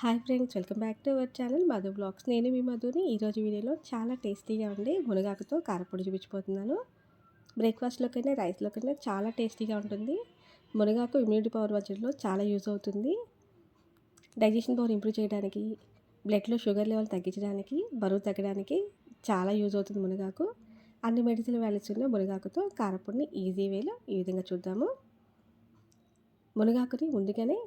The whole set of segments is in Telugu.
Hi friends welcome back to our channel Madhu blogs. నేను మీ మధుని. ఈరోజు వీడియోలో చాలా టేస్టీగా ఉంది మునగాకుతో కారపొడి చూపించిపోతున్నాను బ్రేక్ఫాస్ట్లోకైనా రైస్లోకైనా చాలా టేస్టీగా ఉంటుంది. మునగాకు ఇమ్యూనిటీ పవర్ బడ్జెట్లో చాలా యూజ్ అవుతుంది. డైజెషన్ పవర్ ఇంప్రూవ్ చేయడానికి బ్లడ్లో షుగర్ లెవెల్ తగ్గించడానికి బరువు తగ్గడానికి చాలా యూజ్ అవుతుంది మునగాకు. అన్ని మెడిసిన్ వ్యాల్యూస్ ఉన్న మునగాకుతో కారపొడిని ఈజీ వేలో ఈ విధంగా చూద్దాము. మునగాకుని ముందుగానే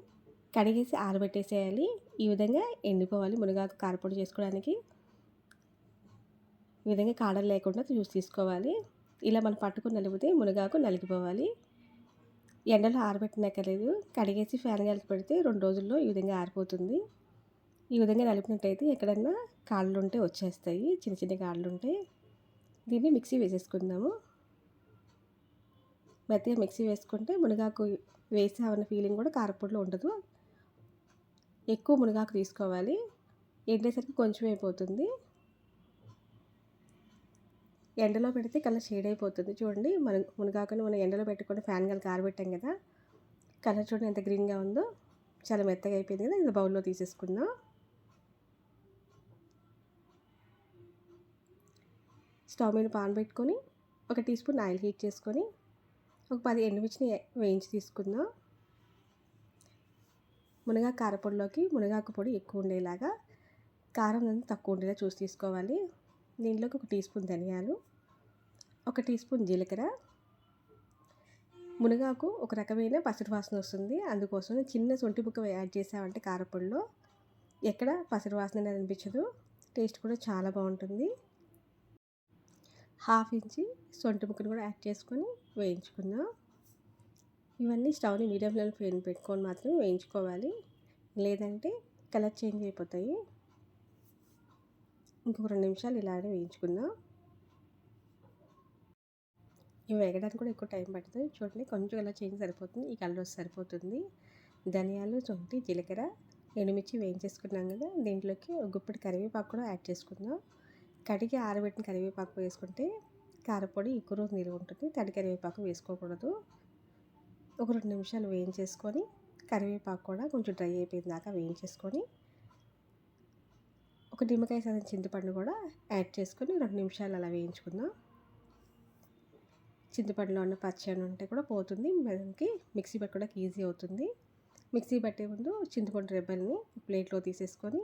కడిగేసి ఆరబెట్టేసేయాలి. ఈ విధంగా ఎండిపోవాలి మునగాకు కారపొడి చేసుకోవడానికి. ఈ విధంగా కాడలు లేకుండా జ్యూస్ తీసుకోవాలి. ఇలా మనం పట్టుకుని నలిపితే మునగాకు నలిగిపోవాలి. ఎండలో ఆరబెట్టినక్కర్లేదు. కడిగేసి ఫ్యాన్ గాలికి పెడితే రెండు రోజుల్లో ఈ విధంగా ఆరిపోతుంది. ఈ విధంగా నలిపినట్టయితే ఎక్కడన్నా కాళ్ళు ఉంటే వచ్చేస్తాయి. చిన్న చిన్న కాళ్ళు ఉంటే దీన్ని మిక్సీ వేసేసుకుందాము. మెత్తగా మిక్సీ వేసుకుంటే మునగాకు వేసామన్న ఫీలింగ్ కూడా కారపొడిలో ఉండదు. ఎక్కువ మునగాకు తీసుకోవాలి. ఎండేసరికి కొంచెం అయిపోతుంది. ఎండలో పెడితే కలర్ షేడ్ అయిపోతుంది. చూడండి మన మునగాకుని మనం ఎండలో పెట్టుకొని ఫ్యాన్ కలిసి ఆరబెట్టాం కదా కలర్ చూడండి ఎంత గ్రీన్గా ఉందో. చాలా మెత్తగా అయిపోయింది కదా ఇది బౌల్లో తీసేసుకుందాం. స్టవ్ మీద పాన్ పెట్టుకొని ఒక టీ స్పూన్ ఆయిల్ హీట్ చేసుకొని ఒక పది ఎండుమిర్చిని వేయించి తీసుకుందాం. మునగాకు కారపొడిలోకి మునగాకు పొడి ఎక్కువ ఉండేలాగా కారం అంతా తక్కువ ఉండేలా చూసి తీసుకోవాలి. దీంట్లోకి ఒక టీ స్పూన్ ధనియాలు ఒక టీ స్పూన్ జీలకర్ర. మునగాకు ఒక రకమైన పసరు వాసన వస్తుంది. అందుకోసం చిన్న సొంటి ముక్క యాడ్ చేసామంటే కారపొడిలో ఎక్కడ పసరు వాసన అనేది అనిపించదు. టేస్ట్ కూడా చాలా బాగుంటుంది. హాఫ్ ఇంచి సొంటి ముక్కను కూడా యాడ్ చేసుకొని వేయించుకుందాం. ఇవన్నీ స్టవ్ని మీడియం ఫ్లేమ్ ఫ్లేమ్ పెట్టుకొని మాత్రం వేయించుకోవాలి. లేదంటే కలర్ చేంజ్ అయిపోతాయి. ఇంకొక రెండు నిమిషాలు ఇలానే వేయించుకుందాం. ఇవి వేగడానికి కూడా ఎక్కువ టైం పడుతుంది. చూడండి కొంచెం ఇలా చేంజ్ సరిపోతుంది. ఈ కలర్ సరిపోతుంది. ధనియాలు శొంఠి జీలకర్ర ఎండుమిర్చి వేయించేసుకున్నాం కదా దీంట్లోకి ఒక గుప్పటి కరివేపాకు కూడా యాడ్ చేసుకుందాం. కడిగి ఆరబెట్టిన కరివేపాకు వేసుకుంటే కారపొడి ఎక్కువ రోజు నిలువ ఉంటుంది. తడి కరివేపాకు వేసుకోకూడదు. ఒక రెండు నిమిషాలు వేయించేసుకొని కరివేపాకు కూడా కొంచెం డ్రై అయిపోయిన దాకా వేయించేసుకొని ఒక నిమ్మకాయ సగం చింతపండు కూడా యాడ్ చేసుకొని రెండు నిమిషాలు అలా వేయించుకుందాం. చింతపండులో ఉన్న పచ్చని ఉంటే కూడా పోతుంది. మనకి మిక్సీ కూడా ఈజీ అవుతుంది. మిక్సీ పట్టే ముందు చింతపండు రెబ్బల్ని ప్లేట్లో తీసేసుకొని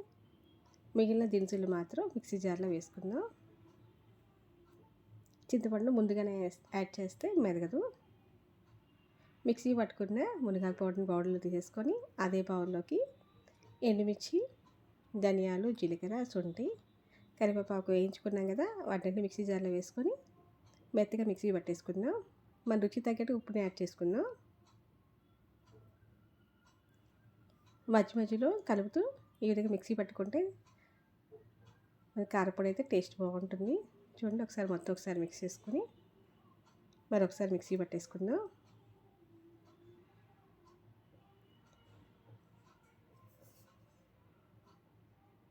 మిగిలిన దినుసులు మాత్రం మిక్సీ జార్లో వేసుకుందాం. చింతపండు ముందుగానే యాడ్ చేస్తే మెరగదు మిక్సీ పట్టుకున్న మునగాకు పౌడర్ని పౌడర్లో తీసేసుకొని అదే బౌల్లోకి ఎండుమిర్చి ధనియాలు జీలకర్ర శుంఠి కరివేపాకు వేయించుకున్నాం కదా వాటిని మిక్సీ జార్లో వేసుకొని మెత్తగా మిక్సీ పట్టేసుకున్నాం మన రుచి తగ్గట్టు ఉప్పుని యాడ్ చేసుకున్నాం మధ్య మధ్యలో కలుపుతూ ఈ విధంగా మిక్సీ పట్టుకుంటే కారపొడి అయితే టేస్ట్ బాగుంటుంది. చూడండి ఒకసారి మొత్తం ఒకసారి మిక్స్ చేసుకుని మరొకసారి మిక్సీ పట్టేసుకుందాం.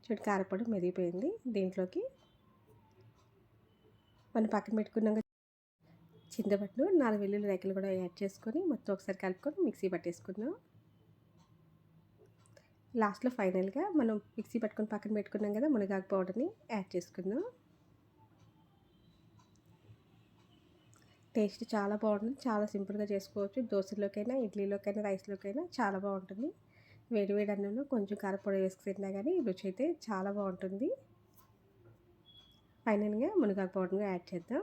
చూడు కారపొడి మెరిగిపోయింది దీంట్లోకి మనం పక్కన పెట్టుకున్నాక చింతపట్టు నాలుగు వెల్లుల్లి రేకలు కూడా యాడ్ చేసుకొని మొత్తం ఒకసారి కలుపుకొని మిక్సీ పట్టేసుకుందాం. లాస్ట్లో ఫైనల్గా మనం మిక్సీ పట్టుకొని పక్కన పెట్టుకున్నాం కదా మునగాకు పౌడర్ని యాడ్ చేసుకుందాం. టేస్ట్ చాలా బాగుంటుంది. చాలా సింపుల్గా చేసుకోవచ్చు. దోశలోకైనా ఇడ్లీలోకైనా రైస్లోకైనా చాలా బాగుంటుంది. వేడివేడి అన్నాను అన్నంలో కొంచెం కారపొడి వేసుకు తిన్నా కానీ రుచి అయితే చాలా బాగుంటుంది. ఫైనల్గా మునగాకు పౌడర్గా యాడ్ చేద్దాం.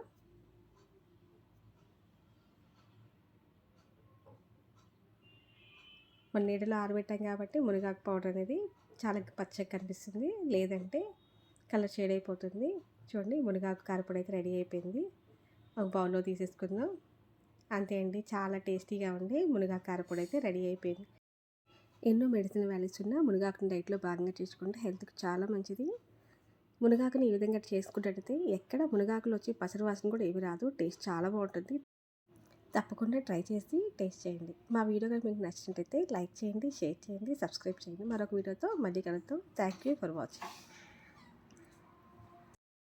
మన నీడలో ఆరబెట్టాం కాబట్టి మునగాకు పౌడర్ అనేది చాలా పచ్చగా కనిపిస్తుంది. లేదంటే కలర్ షేడ్ అయిపోతుంది. చూడండి మునగాకు కారపొడి అయితే రెడీ అయిపోయింది. ఒక బౌల్లో తీసేసుకుందాం. అంతే అండి చాలా టేస్టీగా ఉంది. మునగాకు కారపొడి అయితే రెడీ అయిపోయింది. ఎన్నో మెడిసిన్ వాల్యూస్ ఉన్న మునగాకుని డైట్లో భాగంగా చేసుకుంటే హెల్త్కి చాలా మంచిది. మునగాకుని ఈ విధంగా చేసుకున్నట్టయితే ఎక్కడ మునగాకులు వచ్చి పసరు వాసన కూడా ఏమి రాదు. టేస్ట్ చాలా బాగుంటుంది. తప్పకుండా ట్రై చేసి టేస్ట్ చేయండి. మా వీడియో కనుక మీకు నచ్చినట్టయితే లైక్ చేయండి షేర్ చేయండి సబ్స్క్రైబ్ చేయండి. మరొక వీడియోతో మళ్ళీ కలుద్దాం. Thank you for watching.